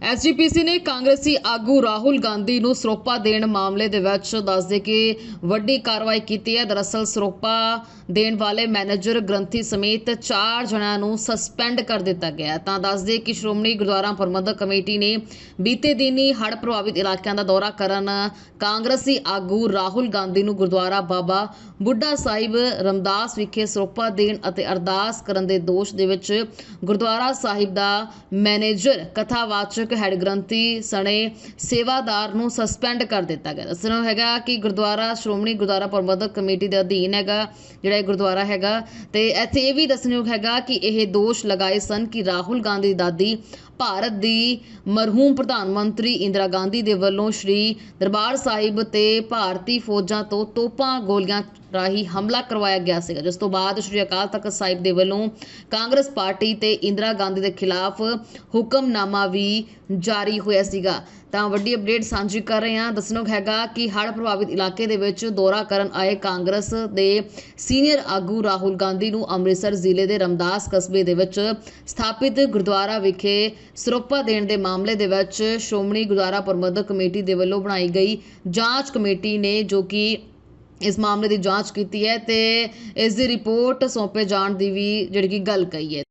SGPC ਨੇ ਕਾਂਗਰਸੀ ਆਗੂ ਰਾਹੁਲ ਗਾਂਧੀ ਨੂੰ ਸਰੋਪਾ ਦੇਣ ਮਾਮਲੇ ਦੇ ਵਿੱਚ ਦੱਸਦੇ ਕਿ ਵੱਡੀ ਕਾਰਵਾਈ ਕੀਤੀ ਹੈ। ਦਰਅਸਲ ਸਰੋਪਾ ਦੇਣ ਵਾਲੇ ਮੈਨੇਜਰ ਗ੍ਰੰਥੀ ਸਮੇਤ 4 ਜਣਿਆਂ ਨੂੰ ਸਸਪੈਂਡ ਕਰ ਦਿੱਤਾ ਗਿਆ ਤਾਂ ਦੱਸਦੇ ਕਿ ਸ਼੍ਰੋਮਣੀ ਗੁਰਦੁਆਰਾ ਪ੍ਰਬੰਧਕ ਕਮੇਟੀ ਨੇ ਬੀਤੇ ਦਿਨ ਹੀ ਹੜ੍ਹ ਪ੍ਰਭਾਵਿਤ ਇਲਾਕਿਆਂ ਦਾ ਦੌਰਾ ਕਰਨ ਕਾਂਗਰਸੀ ਆਗੂ ਰਾਹੁਲ ਗਾਂਧੀ ਨੂੰ ਗੁਰਦੁਆਰਾ ਬਾਬਾ ਬੁੱਢਾ ਸਾਹਿਬ ਰਮਦਾਸ ਵਿਖੇ ਸਰੋਪਾ ਦੇਣ ਅਤੇ ਅਰਦਾਸ ਕਰਨ ਦੇ ਦੋਸ਼ ਦੇ ਵਿੱਚ ਗੁਰਦੁਆਰਾ ਸਾਹਿਬ ਦਾ ਮੈਨੇਜਰ ਕਥਾਵਾਚਕ ਹੈਡ ਗ੍ਰੰਥੀ ਸਣੇ ਸੇਵਾਦਾਰ ਨੂੰ ਸਸਪੈਂਡ ਕਰ ਦਿੱਤਾ ਗਿਆ। ਦੱਸਣਾ ਹੈਗਾ ਕਿ ਗੁਰਦੁਆਰਾ ਸ਼੍ਰੋਮਣੀ ਗੁਰਦੁਆਰਾ ਪ੍ਰਬੰਧਕ ਕਮੇਟੀ ਦੇ ਅਧੀਨ ਹੈਗਾ, ਜਿਹੜਾ ਇਹ ਗੁਰਦੁਆਰਾ ਹੈਗਾ, ਤੇ ਇੱਥੇ ਇਹ ਵੀ ਦੱਸਣਯੋਗ ਹੈਗਾ ਕਿ ਇਹ ਦੋਸ਼ ਲਗਾਏ ਸਨ ਕਿ ਰਾਹੁਲ ਗਾਂਧੀ ਦੀ ਦਾਦੀ ਭਾਰਤ ਦੀ ਮਰਹੂਮ ਪ੍ਰਧਾਨ ਮੰਤਰੀ ਇੰਦਰਾ ਗਾਂਧੀ ਦੇ ਵੱਲੋਂ ਸ਼੍ਰੀ ਦਰਬਾਰ ਸਾਹਿਬ ਤੇ ਭਾਰਤੀ ਫੌਜਾਂ ਤੋਂ ਤੋਪਾਂ, ਗੋਲੀਆਂ ਰਾਹੀਂ ਹਮਲਾ ਕਰਵਾਇਆ ਗਿਆ ਸੀਗਾ। ਜਿਸ ਤੋਂ ਬਾਅਦ ਸ਼੍ਰੀ ਅਕਾਲ ਤਖਤ ਸਾਹਿਬ ਦੇ ਵੱਲੋਂ ਕਾਂਗਰਸ ਪਾਰਟੀ ਤੇ ਇੰਦਰਾ ਗਾਂਧੀ ਦੇ ਖਿਲਾਫ ਹੁਕਮਨਾਮਾ ਵੀ ਜਾਰੀ ਹੋਇਆ ਸੀਗਾ। ਤਾਂ ਵੱਡੀ ਅਪਡੇਟ ਸਾਂਝੀ ਕਰ ਰਹੇ ਹਾਂ। ਦੱਸਣੋਗ ਹੈਗਾ ਕਿ ਹੜ੍ਹ ਪ੍ਰਭਾਵਿਤ ਇਲਾਕੇ ਦੇ ਵਿੱਚ ਦੌਰਾ ਕਰਨ ਆਏ ਕਾਂਗਰਸ ਦੇ ਸੀਨੀਅਰ ਆਗੂ ਰਾਹੁਲ ਗਾਂਧੀ ਨੂੰ ਅੰਮ੍ਰਿਤਸਰ ਜ਼ਿਲ੍ਹੇ ਦੇ ਰਮਦਾਸ ਕਸਬੇ ਦੇ ਵਿੱਚ ਸਥਾਪਿਤ ਗੁਰਦੁਆਰਾ ਵਿਖੇ ਸਰੋਪਾ ਦੇਣ ਦੇ ਮਾਮਲੇ ਦੇ ਵਿੱਚ ਸ਼੍ਰੋਮਣੀ ਗੁਰਦੁਆਰਾ ਪ੍ਰਬੰਧਕ ਕਮੇਟੀ ਦੇ ਵੱਲੋਂ ਬਣਾਈ ਗਈ ਜਾਂਚ ਕਮੇਟੀ ਨੇ ਜੋ ਕਿ ਇਸ ਮਾਮਲੇ ਦੀ ਜਾਂਚ ਕੀਤੀ ਹੈ ਅਤੇ ਇਸ ਦੀ ਰਿਪੋਰਟ ਸੌਂਪੇ ਜਾਣ ਦੀ ਵੀ ਜਿਹੜੀ ਕਿ ਗੱਲ ਕਹੀ ਹੈ।